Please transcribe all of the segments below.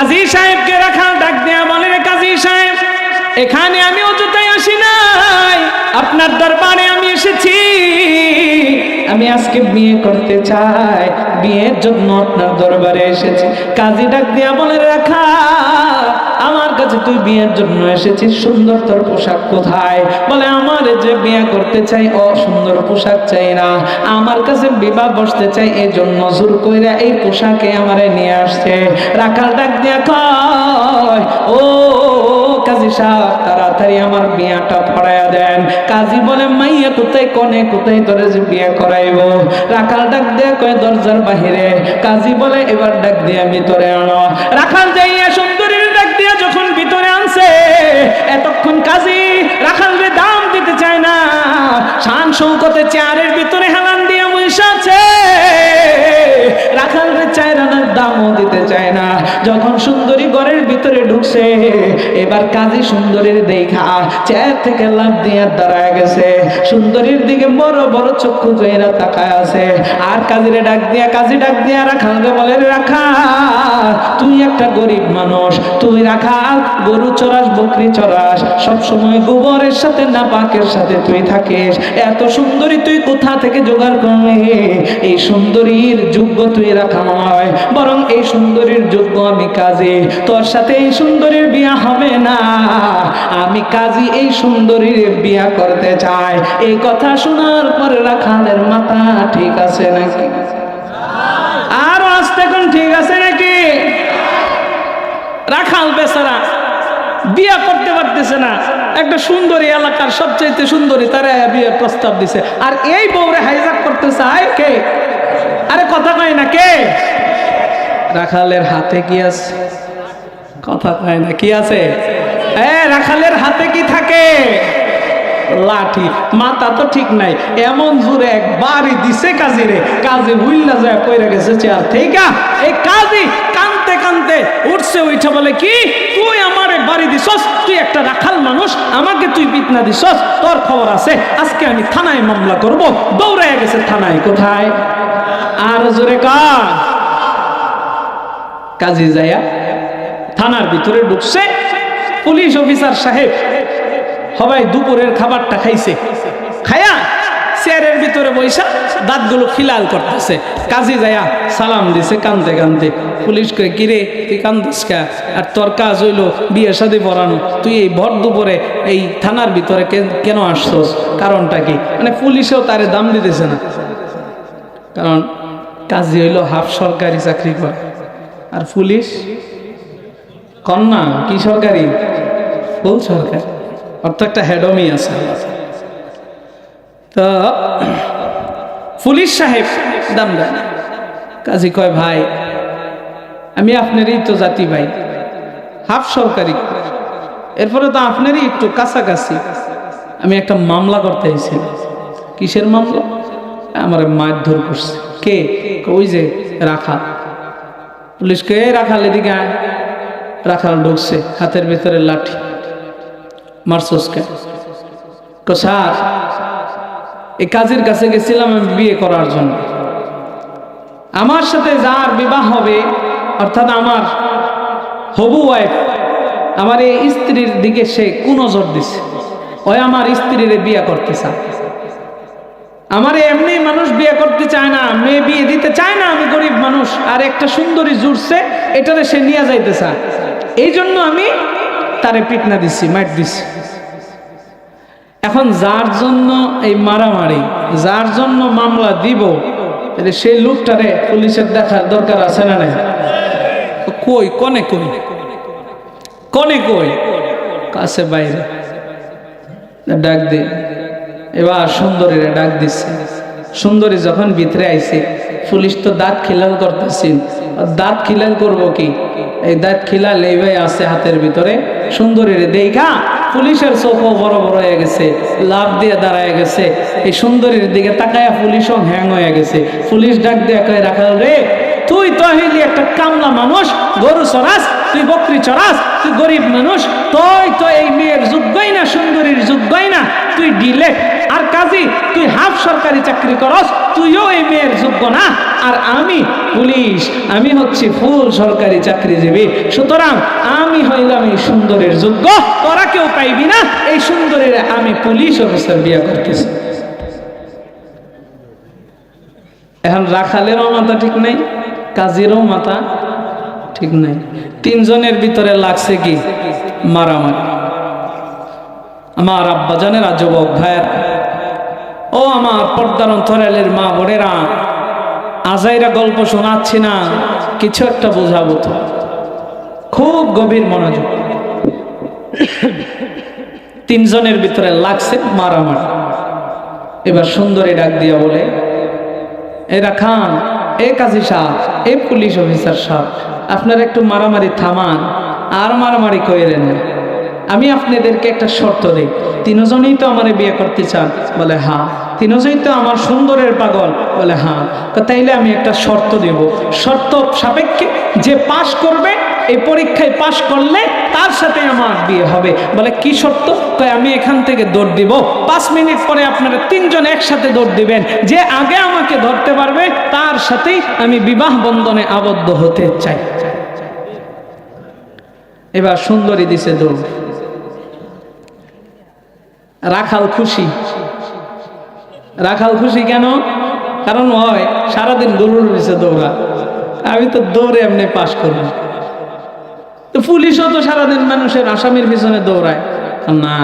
কাজী সাহেবকে রাখা ডাক দেয়া বলে "রে কাজী সাহেব, এখানে আমি অযথাই আসি নাই, আপনার দরবারে আমি এসেছি। আমি আজকে বিয়ে করতে চাই, বিয়ের জন্য আপনার দরবারে এসেছি। কাজী ডাক দিয়া বলে রাখা। কাছে তুই বিয়ের জন্য এসেছিস? সুন্দর তোর পোশাক কোথায়? বলে, আমার যে বিয়ে করতে চাই, ও সুন্দর পোশাক চাই না। আমার কাছে বিবাহ বসতে চাই এই জন্য জোর কইরা এই পোশাকে আমারে নিয়ে আসছে। রাখাল ডাক দিয়া কয়, ও কাজী সাহেব, তাড়াতাড়ি আমার বিয়াটা পড়াইয়া দেন। কাজী বলে, মাইয়া, কোথায়, কনে, কোথায় তোরে যে বিয়ে করাইব? রাখাল ডাক দিয়ে কয়, দরজার বাহিরে। কাজী বলে, এবার ডাক দিয়ে ভিতরে আনো। রাখাল যাইয়া এতক্ষণ কাজী রাখাল রে দাম দিতে চায় না। শান শৌকতে চেয়ারের ভিতরে হেলান দিয়ে রাখাল রে চায় রানার দামও দিতে চায় না। যখন সুন্দরী ঘরের ভিতরে ঢুকছে, এবার কাজী সুন্দরীর দেখা। চেয়ার থেকে লাভ দিয়ে দাঁড়ায় গেছে। সুন্দরীর দিকে বড় বড় চক্ষু জয়েরা তাকায় আছে। আর ডাক দিয়া, কাজী ডাক দিয়া বলে রাখা তুই একটা গরিব মানুষ। তুই রাখাল, গরু চড়াস, বকরি চড়াস। সব সময় গোবরের সাথে না পাকের সাথে তুই থাকিস। এত সুন্দরী তুই কোথা থেকে জোগাড় করলি? এই সুন্দরীর যোগ্য তুই রাখা নয়। বরং এই সুন্দরীর যোগ্য আমি কাজী। তোর সাথে এই সুন্দরীর বিয়া হবে না। আমি কাজী এই সুন্দরীর বিয়া করতে চাই। এই কথা শোনার পরে রাখালের মাথা ঠিক আছে নাকি? আর আসতে কোন ঠিক আছে নাকি? রাখাল বেচারা বিয়া করতে পারতেছে না। একটা সুন্দরী এলাকার সবচাইতে সুন্দরী তারা বিয়ের প্রস্তাব দিছে। আর এই বউরে হাইজাক করতে চায় কে? আরে কথা কয় না কে? রাখালের হাতে কি আছে? কথা কয় না কি আছে? রাখালের হাতে কি থাকে? লাঠি মাথা তো ঠিক নাই। এমন জোরে একবারই দিছে কাজীরে। কাজী হুইল্লা যায় কইরা গেছে চেয়ার থেকে এই কাজী কানতে কানতে উঠছে উঠে বলে কি? তুই আমারে বাড়ি দিছস? তুই একটা রাখাল মানুষ আমাকে তুই পিতনা দিছস? তোর খবর আছে আজকে আমি থানায় মামলা করব। দৌড়ায় গেছে থানায়। কোথায়? আর জোরে কাজী যায়া থানার ভিতরে ঢুকছে। পুলিশ অফিসার সাহেব সবাই দুপুরের খাবারটা খাইছে। খায়া চেয়ারের ভিতরে বৈশা দাঁতগুলো খিলাল করতেছে। কাজী যায়া সালাম দিছে কান্দতে কান্দতে পুলিশ কয়ে, কিরে, তুই কান্দিস কা? আর তোর কাজ হইল বিয়ে শাদি পড়ানো তুই এই ভর দুপুরে এই থানার ভিতরে কে- কেন আসছস? কারণটা কি? মানে পুলিশেও তারে দাম দিতেছে না। কারণ কাজী হইল হাফ সরকারি চাকরি করে। আর পুলিশ? কন্যা, কি সরকারি? ফুল সরকারি। অর্থাৎ একটা হেডমি আছে। তো পুলিশ সাহেব দাম দেন কাজী কয়, ভাই, আমি আপনারই তো জাতি ভাই। হাফ সরকারি। এরপরে তো আপনারই একটু কাছাকাছি। আমি একটা মামলা করতে এসেছি কিসের মামলা? আমার মারধর করছে। কে? ওই যে রাখা। পুলিশকে "এই রাখাল এদিকে রাখাল ঢুকছে, হাতের ভিতরে লাঠি। মারসোসকে স্যার এই কাজের কাছে গেছিলাম আমি বিয়ে করার জন্য। আমার সাথে যার বিবাহ হবে, অর্থাৎ আমার হবু ওয়াইফ, আমার এই স্ত্রীর দিকে সে কুনজর দিছে। ওই আমার স্ত্রীর বিয়ে করতে চায়। আমার এমনি মানুষ বিয়ে করতে চায় না, মেয়ে বিয়ে দিতে চায় না, আমি গরিব মানুষ, আর একটা সুন্দরী জুড়ছে, এটারে সে নিয়ে যাইতে চায় এই জন্য আমি তারে পিটনা দিচ্ছি মাইট দিচ্ছি এখন যার জন্য এই মারামারি, যার জন্য মামলা দিব সেই লোকটারে পুলিশের দেখার দরকার আছে না নাই? কই, কনে কই? কনে কই? কাছে বাইরে। ডাক দে। এবার সুন্দরীরা ডাক দিচ্ছে সুন্দরী যখন ভিতরে আইছে, পুলিশ তো দাঁত খিলাল করতেছেন দাঁত খিলাল করব কি? এই দাঁত খিলাল এই ভাই আছে হাতের ভিতরে। সুন্দরীর দেখা পুলিশের চোখও বড় বড় হয়ে গেছে লাভ দিয়ে দাঁড়ায় গেছে। এই সুন্দরীর দিকে তাকায়া পুলিশও হ্যাং হয়ে গেছে। পুলিশ ডাক দিয়ে কয়ে, রাখাল রে, তুই তো হইলি একটা কামলা মানুষ, গরু সরাস তুই বকরি চড়াস তুই গরিব মানুষ, তুই তো এই মেয়ের যোগ্যই না, সুন্দরীর যোগ্যই না, তুই আর কাজী তুই হাফ সরকারি চাকরি করস, তুইও এই মেয়ের যোগ্য না। আর আমি পুলিশ, আমি হচ্ছি ফুল সরকারি চাকরিজীবী। সুতরাং আমি হইলাম এই সুন্দরের যোগ্য, তোরা কেউ পাইবি না, এই সুন্দরের আমি পুলিশ অফিসার বিয়ে করতেছি। এখন রাখালেরও মাথা ঠিক নাই, কাজীরও মাথা ঠিক নাই। তিনজনের ভিতরে লাগছে কি? মারামারি। আমার আব্বাজানেরা যুবক ভাইয়ের। ও আমার পর্দার অন্তরালের মা বোনেরা, আজাইরা গল্প শোনাচ্ছি না, কিছু একটা বোঝাবো তো। খুব গভীর মনোযোগ। তিনজনের ভিতরে লাগছে মারামারি। এবার সুন্দরী ডাক দিয়া বলে এরা খান, এ কাজী সাহ এ পুলিশ অফিসার সাহ আপনারা একটু মারামারি থামান, আর মারামারি কইলেন না। আমি আপনাদেরকে একটা শর্ত দিই। তিনজনেই তো আমার বিয়ে করতে চান, বলে হ্যাঁ তিনজনই তো আমার সুন্দরের পাগল, বলে হ্যাঁ তাইলে আমি একটা শর্ত দেব। শর্ত সাপেক্ষে যে পাশ করবে, এই পরীক্ষায় পাশ করলে তার সাথে আমার বিয়ে হবে। বলে কি শর্ত? কয়, আমি এখান থেকে দৌড় দিব। পাঁচ মিনিট পরে আপনারা তিনজন একসাথে দৌড় দিবেন। যে আগে আমাকে ধরতে পারবে, তার সাথেই আমি বিবাহ বন্ধনে আবদ্ধ হতে চাই। এবার সুন্দরী দিছে দৌড়। রাখাল খুশি। রাখাল খুশি কেন? কারণ হয় সারাদিন গরুর পিছে দৌড়া। আমি তো দৌড়ে এমনি পাশ করব। তো পুলিশও তো সারাদিন মানুষের আসামির পিছনে দৌড়ায়। না,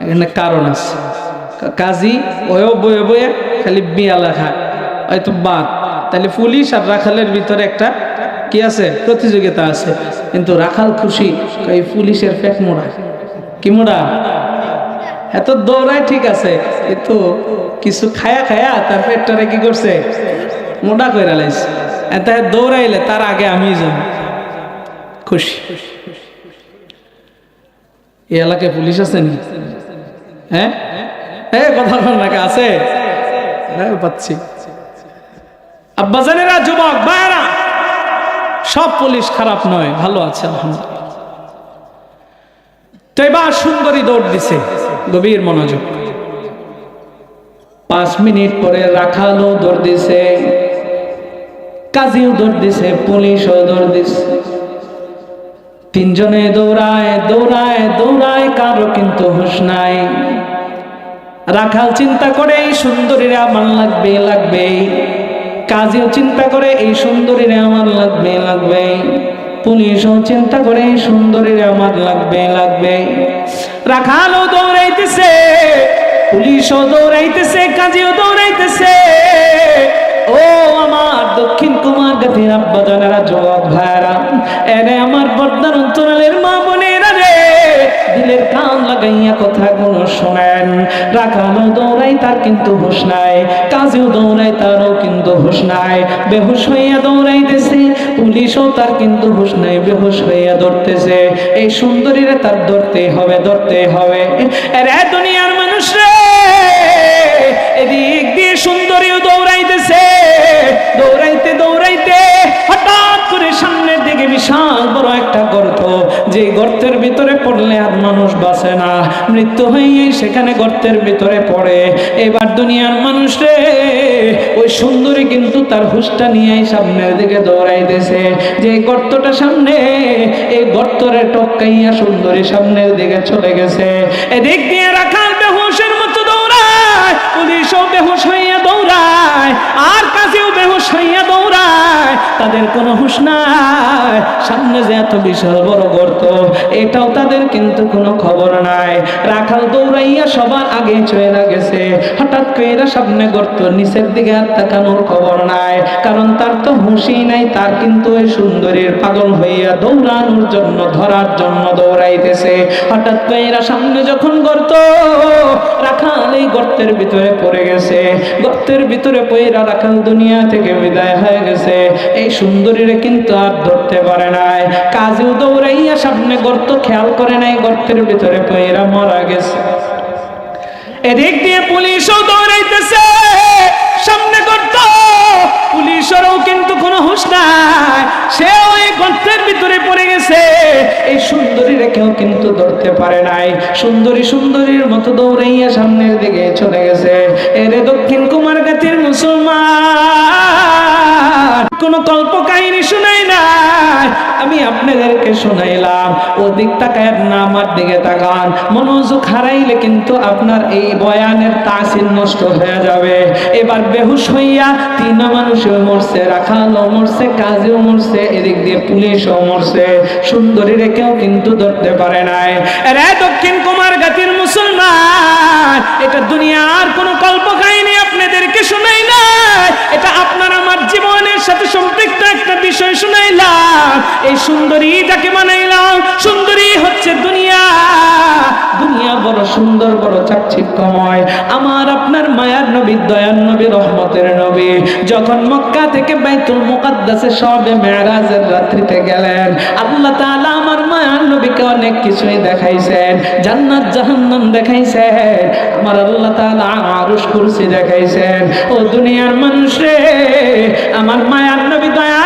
এখানে কারণ আছে। কাজী ওয়ও বয়ে বয়ে খালি বিয়া লেখা হয়তো বাদ। তাহলে পুলিশ আর রাখালের ভিতরে একটা কি আছে? প্রতিযোগিতা আছে। কিন্তু রাখাল খুশি, এই পুলিশের পেট মোড়া। কি মোড়া? এত দৌড়ায় ঠিক আছে, কিন্তু কিছু খায়া খায়া তার পেটটারে কি করছে? মোটা করে লাইছে। এত দৌড়াইলে তার আগে আমি যাব খুশি। এই এলাকায় পুলিশ আছে নি হ্যাঁ? হ্যাঁ কথা আছে। হ্যাঁ পাচ্ছি। আব্বাজানেরা, যুবক ভাইরা সব পুলিশ খারাপ নয়, ভালো আছে, আলহামদুলিল্লাহ। তো এবার সুন্দরী দৌড় দিছে। গভীর মনোযোগ। পাঁচ মিনিট পরে রাখালো দৌড় দিছে, কাজীও দৌড় দিছে, পুলিশও দৌড় দিছে। তিনজনে দৌড়ায় দৌড়ায় দৌড়ায়, কারও কিন্তু হুশ নাই। রাখাল চিন্তা করে, এই সুন্দরীরা আমার লাগবে লাগবে কাজেও চিন্তা করে, এই সুন্দরীরা আমার লাগবে লাগবে পুলিশও চিন্তা করে সুন্দরের আমার লাগবে লাগবে। রাখালও দৌড়াইতেছে, পুলিশও দৌড়াইতেছে, কাজেও দৌড়াইতেছে। ও আমার দক্ষিণ কুমার গাথির আব্বা জানারা যুবক ভাইরা এনে আমার বর্তমান অঞ্চলের মা বোনেরা দিলের কান লাগাইয়া কথাগুলো শোনেন। রাখালো দৌড়াই তার কিন্তু হুশ নাই, কাজেও দৌড়াই তারও কিন্তু হুশ নাই। বেহুশ হইয়া দৌড়াইতেছে, পুলিশও তার কিন্তু হুশ নাই, বেহুশ হইয়া ধরতেছে এই সুন্দরীরা তার ধরতে হবে ধরতে হবে। রে দুনিয়ার মানুষ রে এদিক দিয়ে সুন্দরীও দৌড়াইতেছে। দৌড়াইতে দৌড়াইতে হঠাৎ করে সামনের দিকে বিশাল বড় একটা গর্ত যে গর্তের ভিতরে পড়লে আর মানুষ বাঁচে না। মৃত্যু হয়ে সেখানে গর্তের ভিতরে পড়ে। এবার দুনিয়ার মানুষ রে, ওই সুন্দরী কিন্তু তার হুশটা নিয়ে সামনের দিকে দৌড়াইতেছে। যে গর্তটা সামনে, এই গর্তরে টপকাইয়া সুন্দরী সামনের দিকে চলে গেছে। এদিক দিয়ে রাখার বেহুশের মতো দৌড়ায়, পুলিশও বেহুশ হইয়া দৌড়ায়। আর দৌড়ায়, তাদের কোনো হুশ নাই। সামনে যে এত বিশাল বড় গর্ত এটাও তাদের কিন্তু কোনো খবর নাই। রাখাল দৌড়াইয়া সবার আগে গেছে। হঠাৎ সামনে গর্ত নিচের দিকে আর তাকানোর খবর নাই। কারণ তার তো হুঁশই নাই, তার কিন্তু ওই সুন্দরীর পাগল হইয়া দৌড়ানোর জন্য, ধরার জন্য দৌড়াইতেছে। হঠাৎ করে সামনে যখন গর্ত, রাখাল এই গর্তের ভিতরে পড়ে গেছে। গর্তের ভিতরে পয়রা রাখাল দুনিয়া থেকে বিদায় হয়ে গেছে। এই সুন্দরীরে কিন্তু আর ধরতে পারে নাই। কাজেও দৌড়াইয়া সামনে গর্ত খেয়াল করে নাই, গর্তের ভিতরে পেয়েরা মরা গেছে। এদিক দিয়ে পুলিশও দৌড়াইতেছে। সামনে গর্ত, পুলিশেরও কিন্তু কোনো হুঁশ নাই। ভিতরে পড়ে গেছে। এই সুন্দরীরা কেউ কিন্তু ধরতে পারে নাই। সুন্দরী সুন্দরীর মতো দৌড়াইয়া সামনের দিকে চলে গেছে। এরে দক্ষিণ কুমার গাছের মুসলমান! কোন কল্প কাহিনী শুনাই নাই। আমি আপনাদেরকে শোনাইলাম, ওদিক তাকায় না, আমার দিকে তাকান। মনোযোগ হারাইলে কিন্তু আপনার এই বয়ানের তাসির নষ্ট হয়ে যাবে। এবার বেহুশ হইয়া তিন মানুষও মরছে, রাখালও মরছে, কাজেও মরছে, এদিক দিয়ে পুলিশও মরছে। সুন্দরী রেখেও কিন্তু ধরতে পারে নাই। রে দক্ষিণ কুমার গাতির মুসলমান, এটা দুনিয়ার কোনো কল্প কাহিনী বিষয় শুনাইলাম, এই সুন্দরী যাকে বানাইলাম সুন্দরী হচ্ছে দুনিয়া। দুনিয়া বড় সুন্দর, বড় চাকচিক্যময়। আমার আপনার মায়ার নবী, দয়ার নবী, রহমতের নবী। যখন মক্কা থেকে বাইতুল মুকাদ্দাসে সবে মেরাজের রাত্রিতে গেলেন, আল্লাহ তাআলা আমার মায়ার নবীকে অনেক কিছুই দেখাইছেন। জান্নাত, জাহান্নাম দেখাইছেন। আমার আল্লাহ তাআলা আরশ কুরসি দেখাইছেন। ও দুনিয়ার মানুষ আমার মায়ার নবী, দয়ার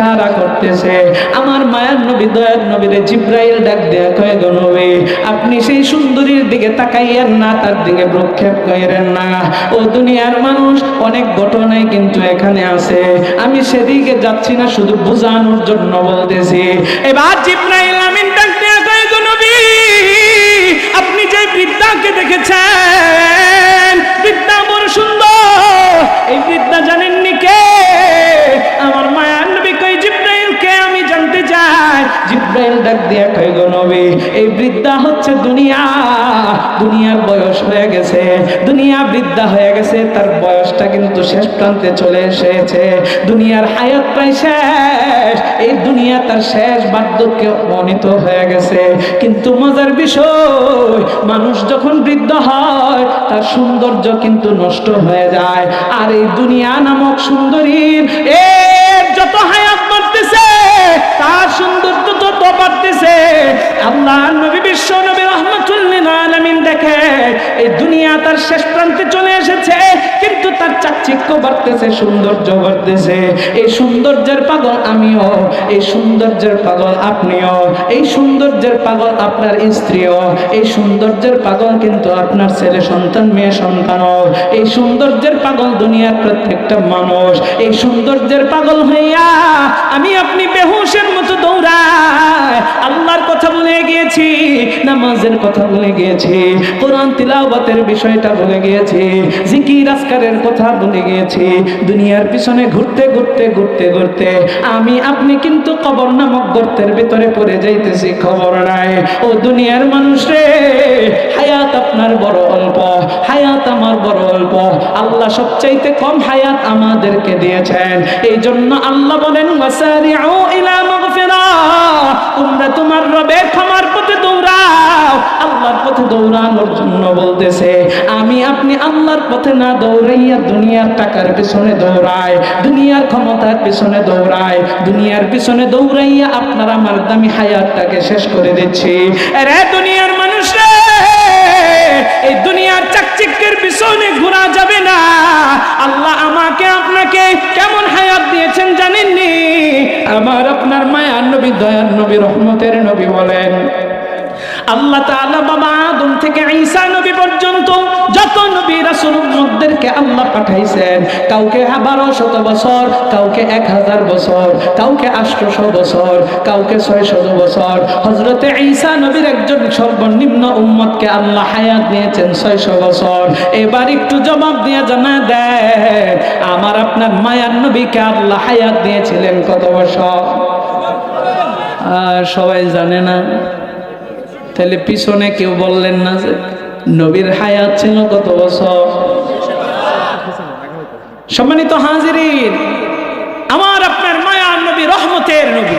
ইশারা করতেছে। আমার মায়ার নবী, দয়ার নবীরে জিব্রাইল ডাক দেয়া কয়ে গো নবী, আপনি সেই সুন্দরীর দিকে তাকাইয়েন না, তার দিকে প্রক্ষেপ করেন না। ও দুনিয়ার মানুষ, অনেক ঘটনাই কিন্তু এখানে আছে। আমি সেদিকে যাচ্ছি না, শুধু বোঝানোর জন্য বলতেছি। এবার জিব্রাইল আমিন ডাক দেয়া কয়ে গো নবী, আপনি যে বৃদ্ধাকে দেখেছেন, বৃদ্ধা বড় সুন্দর। এই বৃদ্ধা জানেননি কে? আমার মায়ার আমি জানতে চাই? জিব্রাইল ডাক দিয়া কই গো নবী, এই বৃদ্ধা হচ্ছে দুনিয়া। দুনিয়ার বয়স হয়ে গেছে। দুনিয়া বৃদ্ধা হয়ে গেছে, তার বয়সটা কিন্তু শেষ প্রান্তে চলে এসেছে। দুনিয়ার হায়াত প্রায় শেষ। এই দুনিয়া তার শেষ বার্ধক্যে মনিত হয়ে গেছে। কিন্তু মজার বিষয়, মানুষ যখন বৃদ্ধ হয়, তার সৌন্দর্য কিন্তু নষ্ট হয়ে যায়। আর এই দুনিয়া নামক সুন্দরীর এর যত বাড়তেছে তার সৌন্দর্য তত বাড়তেছে। আল্লাহ নবী বিশ্ব নবী রহমতুল্লিন দেখে, এই দুনিয়া তার শেষ প্রান্তে চলে এসেছে। কিন্তু তার চাকচিক্য বাড়তেছে, সৌন্দর্য বাড়তেছে। এই সৌন্দর্যের পাগল আমিও, এই সৌন্দর্যের পাগল আপনিও, এই সৌন্দর্যের পাগল আপনার স্ত্রীও, এই সৌন্দর্যের পাগল কিন্তু আপনার ছেলে, সন্তান, মেয়ে, সন্তানও। এই সৌন্দর্যের পাগল দুনিয়ার প্রত্যেকটা মানুষ। এই সৌন্দর্যের পাগল হইয়া আমি আপনি বেহুশের মতো দৌড়াই। আল্লাহর কথা বলে গিয়েছি, নামাজের কথা বলে গিয়েছি, কোরআন তিলাওয়াতের বিষয়টা ভুলে গিয়েছি, জিকির আসকারের কথা ভুলে গিয়েছি। দুনিয়ার পিছনে ঘুরতে ঘুরতে ঘুরতে ঘুরতে আমি আপনি কিন্তু কবর নামক গর্তের ভিতরে পড়ে যাইতেছি, খবর নাই। ও দুনিয়ার মানুষ রে, হায়াত আপনার বড় অল্প, হায়াত আমার বড় অল্প। আল্লাহ সবচাইতে কম হায়াত আমাদেরকে দিয়েছেন। এই জন্য আল্লাহ বলেন তোমরা তোমার রবের ক্ষমার পথে দৌড়াও আল্লাহর পথে দৌড়ানোর জন্য বলতেছে, আমি আপনি আল্লাহর পথে না দৌড়াইয়া দুনিয়ার টাকার পিছনে দৌড়াই, দুনিয়ার ক্ষমতার পিছনে দৌড়াই, দুনিয়ার পিছনে দৌড়াইয়া আপনার আমার দামি হায়াতটাকে শেষ করে দিচ্ছি। রে দুনিয়ার মানুষ এই দুনিয়ার চাকচিক্যের পিছনে ঘোরা যাবে না। আল্লাহ আমাকে, আপনাকে কেমন হায়াত দিয়েছেন জানেননি? আমার আপনার মায়ার নবী, দয়ার নবী, রহমতের নবী বলেন আল্লাহ তাআলা বাবা আদম থেকে ঈসা নবী পর্যন্ত যত নবী রাসূল উম্মতদেরকে আল্লাহ পাঠাইছেন, কাউকে বারো শত বছর, কাউকে এক হাজার বছর, কাউকে আঠারোশো বছর, কাউকে ছয়শো বছর। হযরতে ঈসা নবীর একজন সর্বনিম্ন উম্মতকে আল্লাহ হায়াত দিয়েছেন ছয়শো বছর। এবার একটু জবাব দিয়ে জানা দেয় আমার আপনার মায়ার নবীকে আল্লাহ হায়াত দিয়েছিলেন কত বছর? সবাই জানে না। তাহলে পিছনে কেউ বললেন না যে নবীর হায়াত ছিল কত বছর? সম্মানিত হাজিরিন, আমার আপনার মায়া নবী, রহমতের নবী।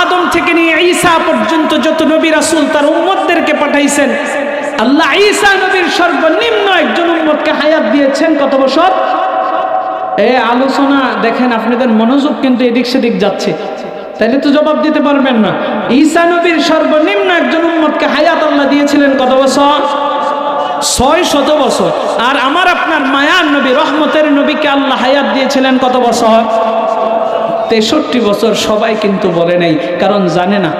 আদম থেকে নিয়ে ঈসা পর্যন্ত যত নবী, রাসূল তার উম্মতদেরকে পাঠাইছেন, আল্লাহ ঈসা নবীর সর্বনিম্ন একজন উম্মতকে হায়াত দিয়েছেন কত বছর? এ আলোচনা, দেখেন আপনাদের মনোযোগ কিন্তু এদিক সেদিক যাচ্ছে। তাইলে তো জবাব দিতে পারবেন না। ঈসা নবীর সর্বনিম্ন একজন উম্মতকে হায়াত আল্লাহ দিয়েছিলেন কত বছর? ছয় শত বছর। আর আমার আপনার মায়ার নবী, রহমতের নবীকে আল্লাহ হায়াত দিয়েছিলেন কত বছর? তেষট্টি বছর সবাই কিন্তু বলে নেই, কারণ জানে না।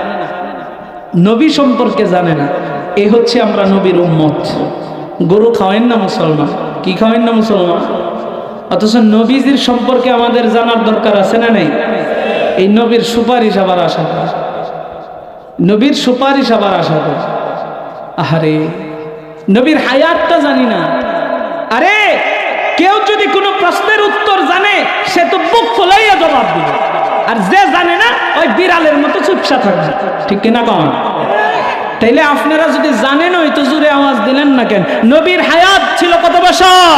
নবী সম্পর্কে জানে না। এ হচ্ছে আমরা নবীর উম্মত। গরু খাওয়েন না মুসলমান? কি খাওয়েন না মুসলমান? অথচ নবীজির সম্পর্কে আমাদের জানার দরকার আছে না নেই? এই নবীর সুপারিশ আবার আশা করে। নবীর সুপারিশ আবার আশা করে। আহারে, নবীর হায়াতটা জানি না। আরে, কেউ যদি কোনো প্রশ্নের উত্তর জানে, সে তো বুক ফলাইয়া জবাব দিবে। আর যে জানে না, ওই বিড়ালের মতো চুপসা থাকবে। ঠিক কিনা কন? তাইলে আপনারা যদি জানেন ওই তো জুড়ে আওয়াজ দিলেন না কেন? নবীর হায়াত ছিল কত বছর?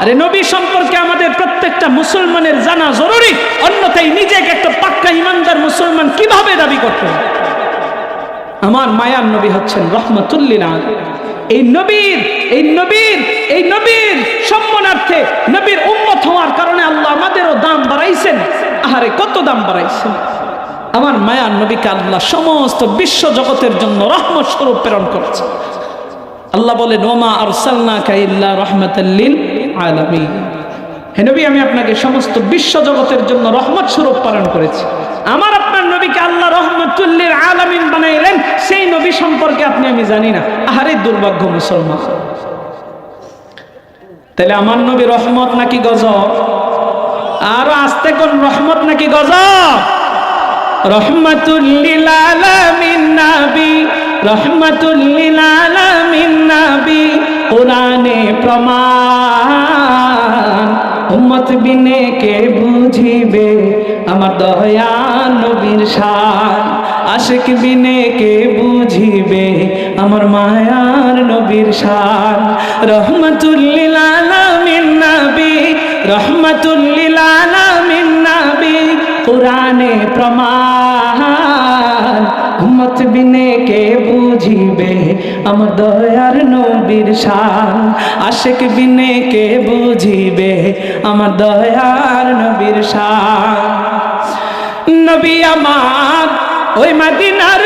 আরে নবী সম্পর্কে আমাদের প্রত্যেকটা মুসলমানের জানা জরুরি। অন্যথায় নিজেকে একটা পাক্কা ইমানদার মুসলমান কীভাবে দাবি করতে আমার মায়ার নবী হচ্ছেন রহমতুল্লিল এই নবীর এই নবীর এই নবীর সম্মানার্থে নবীর উম্মত হওয়ার কারণে আল্লাহ আমাদেরও দাম বাড়াইছেন। আহারে, কত দাম বাড়াইছেন? আমার মায়ার নবীকে আল্লাহ সমস্ত বিশ্ব জগতের জন্য রহমত স্বরূপ প্রেরণ করেছে আল্লাহ বলেন, ওমা আর সাল্লা কাইল্লা রহমতাল্লিল আলামিন। হে নবী, আমি আপনাকে সমস্ত বিশ্ব জগতের জন্য রহমত স্বরূপ পালন করেছি। আমার আপনার নবীকে আল্লাহ রহমতুল্লিল আলামিন বানাইলেন, সেই নবী সম্পর্কে আপনি, আমি জানি না। আহারে দুর্ভাগ্য মুসলমান। তাহলে আমার নবী রহমত নাকি গজব? আরও আস্তে কোন রহমত নাকি গজব? রহমাতুল্লিল আলামিন নাবি। রহমাতুল্লিল আলামিন নাবি, কোরআনে প্রমাণ। উম্মত বিনে কে বুঝিবে? আমার দয়া নবীর শান। আশিক বিনে কে বুঝিবে? আমার মায়ার নবীর শান। রহমাতুল্লিল আলামিন নাবি রহমাতুল্লিল আলামিন নাবি, কোরআনে প্রমাণ। উম্মত বিনে কে বুঝিবে? আমার দয়ার নবীর শান। আশেক বিনে কে বুঝিবে? আমার দয়ার নবীর শান। নবী আমার ওই মাদিনার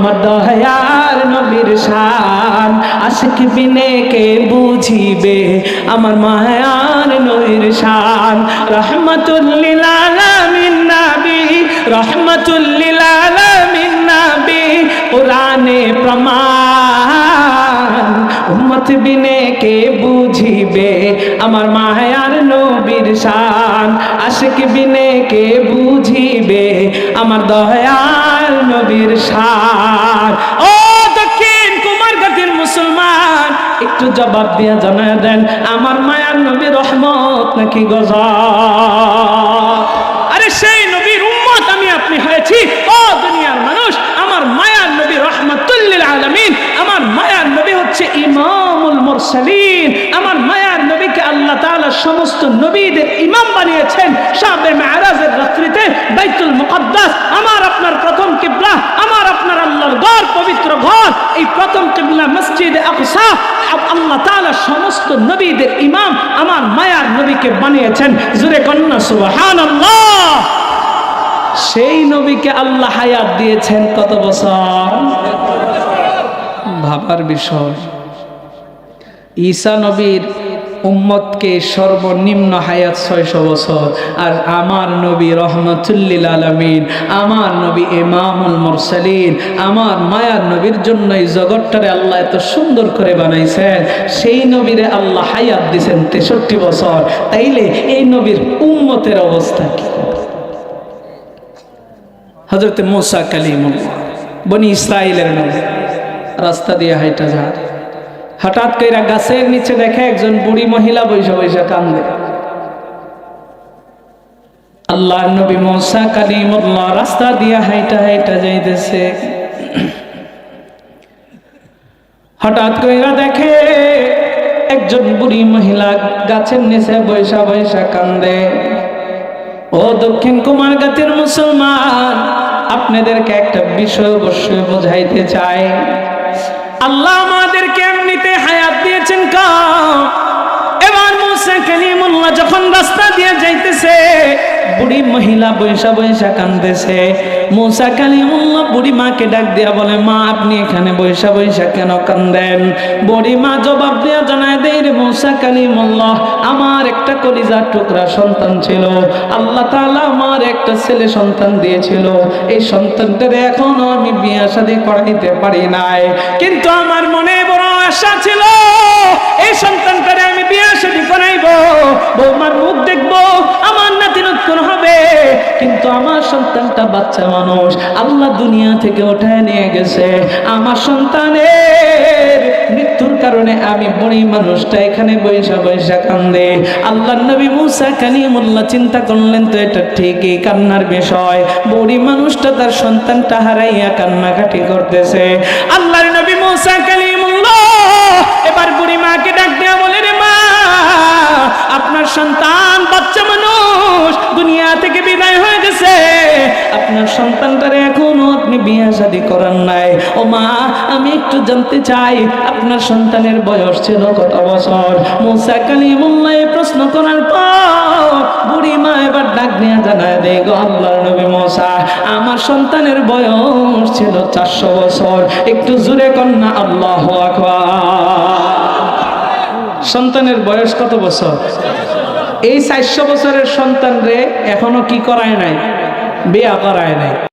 আমার দয়ার নবীর শান। আশিক বিনে কে বুঝিবে আমার মায়ার নবীর শান। রহমতুল্লিল আলামিন রহমতুল্লিলাল রহমতুল্লিল আলামিন কোরআনে প্রমাণ। বিনে কে বুঝিবে? আমার মায়ার নবীর শান। আশিক বিনে কে বুঝিবে? আমার দয়াল নবীর শান। ও দক্ষিণ কুমারঘাটের মুসলমান, একটু জবাব দিয়ে জানায় দেন, আমার মায়ার নবী রহমত নাকি গজব? আরে সেই নবীর উম্মত আমি আপনি হয়েছি। ও দুনিয়ার মানুষ আমার মায়ার নবী রহমতুল্লিল আলামিন আমার মায়ার হচ্ছে ইমামুল মুরসালিন। আমার মায়ার নবীকে আল্লাহ তাআলা সমস্ত নবীদের ইমাম বানিয়েছেন শাবে মেরাজের রাত্রিতে বাইতুল মুকদ্দাস। আমার আপনার প্রথম কিবলা, আমার আপনার আল্লাহর ঘর, পবিত্র ঘর, এই প্রথম কিবলা মসজিদ আকসা। আল্লাহ তাআলা সমস্ত নবীদের ইমাম আমার মায়ার নবীকে বানিয়েছেন। জুরে কন্যা, সুবহানাল্লাহ। সেই নবীকে আল্লাহ হায়াত দিয়েছেন কত বছর? ভাবার বিষয়। ঈসা নবীর উম্মতকে সর্বনিম্ন হায়াত ছয়শো বছর। আর আমার নবী রহমতুল্লিল আলমিন, আমার নবী ইমামুল মুরসালিন, আমার মায়ার নবীর জন্য এই জগৎটারে আল্লাহ এত সুন্দর করে বানাইছেন। সেই নবীরে আল্লাহ হায়াত দিছেন তেষট্টি বছর। তাইলে এই নবীর উম্মতের অবস্থা কি? হজরত মোসা কালিমুল্লাহ, বনি ইসরায়েলের নবী। রাস্তা দিয়ে হাইটা যায় হঠাৎ করে গাছের নিচে দেখে একজন বুড়ি মহিলা বৈশা বৈশা কান্দে। আল্লাহ নবী মোসা কালিমুল্লাহ রাস্তা দিয়ে হাইটা হাইটা যাইতেছে। হঠাৎ কইরা দেখে একজন বুড়ি মহিলা গাছের নিচে বৈশা বৈশা কান্দে। ও দক্ষিণ কুমার গাতের মুসলমান, আপনাদেরকে একটা বিষয় অবশ্যই বোঝাইতে চাই। আল্লাহ আমাদেরকে এমনিতে হায়াত দিয়েছেন কালিমুল্লাহ যখন রাস্তা দিয়ে যাইতেছে, বুড়ি মহিলা বৈশা বৈশা কান্দতেছে মুসা কালিমুল্লাহ বুড়ি মাকে ডাক দিয়া বলে, মা, আপনি এখানে বৈশা বৈশা কেন কান্দেন? বুড়ি মা জবাব দিয়া জানায়, দেই রে মুসা কালিমুল্লাহ, আমার একটা কলিজার টুকরা সন্তান ছিল। আল্লাহ তাআলা আমার একটা ছেলে সন্তান দিয়েছিল। এই সন্তানটারে এখনও আমি বিয়ে শাদী করাইতে পারি নাই। কিন্তু আমার মনে বড় আশা ছিল, এই সন্তানটারে আমি বিয়ে শাদী করাইব। বৌমার মুখ দেখব, আমার নাতি নতুন হবে। কিন্তু আমার সন্তানটা বাচ্চা মানুষ, আল্লাহ দুনিয়া থেকে উঠায় নিয়ে গেছে। আমার সন্তানের মৃত্যুর কারণে আমি বড়ি মানুষটা এখানে বৈশা বৈশা কান্দে। আল্লাহ নবী মুসা কালিমুল্লাহ চিন্তা করলেন, তো এটা ঠিকই কান্নার বিষয়। বড়ি মানুষটা তার সন্তানটা হারাইয়া কান্নাকাটি করতেছে। আল্লাহর নবী মুসা কালিমুল্লাহ সন্তান, বাচ্চা মানুষ, দুনিয়া থেকে বিদায় হয়ে গেছে। আপনার সন্তানটারে এখনও আপনি বিয়ে শাদী করার নাই। ও মা, আমি একটু জানতে চাই, আপনার সন্তানের বয়স ছিল কত বছর? মুসা কালিমুল্লাহ প্রশ্ন করার পর বুড়ি মা এবার ডাক নিয়ে জানায়, দে গো আল্লাহর নবী মোসা, আমার সন্তানের বয়স ছিল চারশো বছর। একটু জুড়ে কন্যা, আল্লাহ আকবার। সন্তানের বয়স কত বছর? এই চারশো বছরের সন্তান রে এখনও কি করায় নাই? বিয়া করায় নাই।